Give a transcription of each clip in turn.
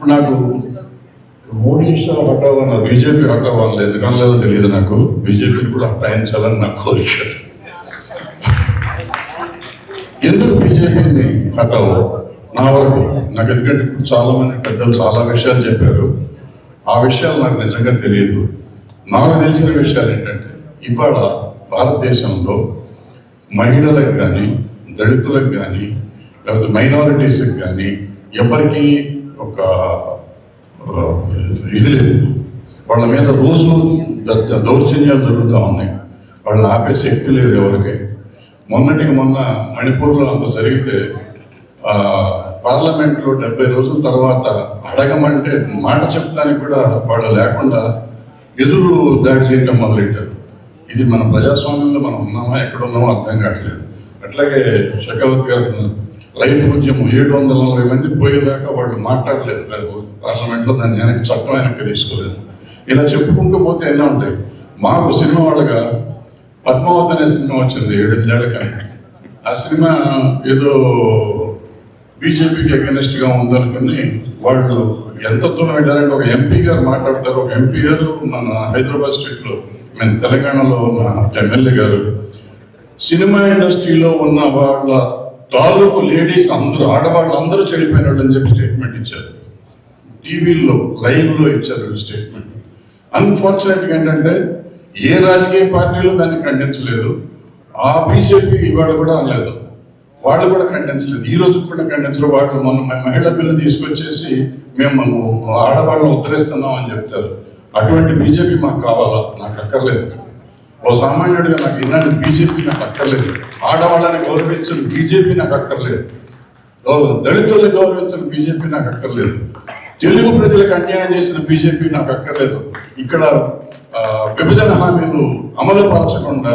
ఇప్పుడు నాకు మోడీ షా అన్నారు బీజేపీ హటావ్ అనలేదు ఎందుకని లేదో తెలియదు నాకు. బీజేపీని కూడా హటాయించాలని నా కోరిక. ఎందుకు బీజేపీని హటావ్ నా వరకు నాకు ఎందుకంటే ఇప్పుడు చాలా మంది పెద్దలు చాలా విషయాలు చెప్పారు. ఆ విషయాలు నాకు నిజంగా తెలియదు. నాకు తెలిసిన విషయాలు ఏంటంటే ఇవాళ భారతదేశంలో మహిళలకు కానీ దళితులకు కానీ లేకపోతే మైనారిటీస్కి కానీ ఎవరికి ఒక ఇది లేదు. వాళ్ళ మీద రోజు ద- దౌర్జన్యాలు జరుగుతూ ఉన్నాయి. వాళ్ళని ఆపే శక్తి లేదు ఎవరికి. మొన్నటికి మొన్న మణిపూర్లో అంత జరిగితే పార్లమెంట్లో డెబ్బై రోజుల తర్వాత అడగమంటే మాట చెప్తానికి కూడా వాళ్ళు లేకుండా ఎదురు దాడి చేయటం మొదలెట్టారు. ఇది మన ప్రజాస్వామ్యంలో మనం ఉన్నామా ఎక్కడ ఉన్నామో అర్థం కావట్లేదు. అట్లాగే షకావత్ గారు రైతు ఉద్యమం ఏడు వందల నలభై మంది పోయేదాకా వాళ్ళు మాట్లాడలేదు. రేపు పార్లమెంట్లో దాన్ని వెనక్కి చట్టం వెనక్కి తీసుకోలేదు. ఇలా చెప్పుకుంటూ పోతే ఎన్నో ఉంటాయి? మాకు సినిమా వాళ్ళగా పద్మావతి అనే సినిమా వచ్చింది ఏడెనిమిదేళ్ళ కానీ ఆ సినిమా ఏదో బీజేపీకి అగెనిస్ట్గా ఉందనుకుని వాళ్ళు ఎంత దూరం వెళ్ళారంటే ఒక ఎంపీ గారు మాట్లాడతారు. ఒక ఎంపీ గారు మన హైదరాబాద్ స్టేట్లో మేము తెలంగాణలో ఉన్న ఎమ్మెల్యే గారు సినిమా ఇండస్ట్రీలో ఉన్న వాళ్ళ తాలూకు లేడీస్ అందరూ ఆడవాళ్ళు అందరూ చెడిపోయినాడు అని చెప్పి స్టేట్మెంట్ ఇచ్చారు. టీవీల్లో లైవ్లో ఇచ్చారు స్టేట్మెంట్ అన్ఫార్చునేట్గా ఏంటంటే ఏ రాజకీయ పార్టీలు దాన్ని ఖండించలేదు. ఆ బీజేపీ ఇవాళ కూడా అనలేదు. వాళ్ళు కూడా ఖండించలేదు. ఈ రోజు కూడా ఖండించరు వాళ్ళు మొన్న మహిళా బిల్లు తీసుకొచ్చేసి మేము ఆడవాళ్ళని ఉద్ధరిస్తున్నాం అని చెప్తారు. అటువంటి బీజేపీ మాకు కావాలా? నాకు అక్కర్లేదు. ఓ సామాన్యుడిగా నాకు ఇలాంటి బీజేపీ నాకు అక్కర్లేదు. ఆడవాళ్ళని గౌరవించిన బీజేపీ నాకు అక్కర్లేదు. దళితుల్ని గౌరవించిన బీజేపీ నాకు అక్కర్లేదు. తెలుగు ప్రజలకు అన్యాయం చేసిన బీజేపీ నాకు అక్కర్లేదు. ఇక్కడ విభజన హామీలు అమలు పరచకుండా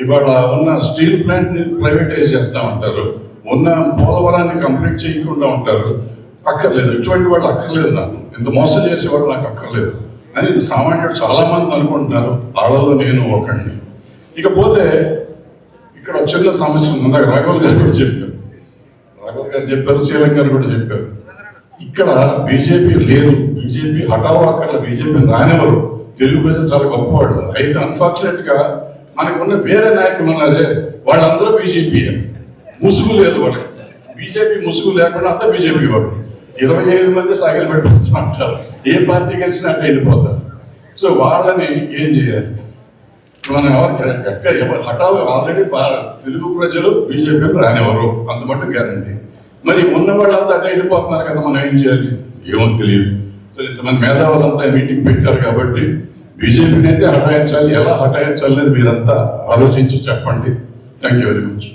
ఇవాళ ఉన్న స్టీల్ ప్లాంట్ని ప్రైవేటైజ్ చేస్తా ఉంటారు. ఉన్న పోలవరాన్ని కంప్లీట్ చేయకుండా ఉంటారు. అక్కర్లేదు. ఇటువంటి వాళ్ళు అక్కర్లేదు నాకు. ఇంత మోసం చేసేవాళ్ళు నాకు అక్కర్లేదు. అని సామాన్యుడు చాలామంది అనుకుంటున్నారు వాళ్ళలో నేను ఒకడిని. ఇకపోతే ఇక్కడ చిన్న సమస్య ఉంది. నాకు రాఘవల్ గారు కూడా చెప్పారు. రాఘవల్ గారు చెప్పారు శీలం గారు కూడా చెప్పారు. ఇక్కడ బీజేపీ లేదు బీజేపీ హఠావో అక్కడ బీజేపీ రానివ్వరు. తెలుగు ప్రజలు చాలా గొప్పవాళ్ళు. అయితే అన్ఫార్చునేట్గా మనకు ఉన్న వేరే నాయకులు ఉన్నారే వాళ్ళందరూ బీజేపీ ముసుగు లేదు వాళ్ళకి బీజేపీ ముసుగు లేకుండా అంతా బీజేపీ వాళ్ళు ఇరవై ఐదు మంది సాగిలు పెట్టుకుంటున్నారు ఏ పార్టీ గెలిచినా అట్లా వెళ్ళిపోతారు. సో వాళ్ళని ఏం చేయాలి? మనం ఎవరికి ఎక్కడ హఠావు ఆల్రెడీ తెలుగు ప్రజలు బీజేపీని రానివ్వరు. అంత మట్టు గ్యారంటీ. మరి ఉన్న వాళ్ళంతా అట్లా వెళ్ళిపోతున్నారు కదా మనం ఏం చేయాలి? ఏమో తెలియదు. సో ఇంతమంది మేధావులంతా మీటింగ్ పెట్టారు కాబట్టి బీజేపీని అయితే హఠాయించాలి. ఎలా హఠాయించాలి అనేది మీరంతా ఆలోచించి చెప్పండి. Thank you very much.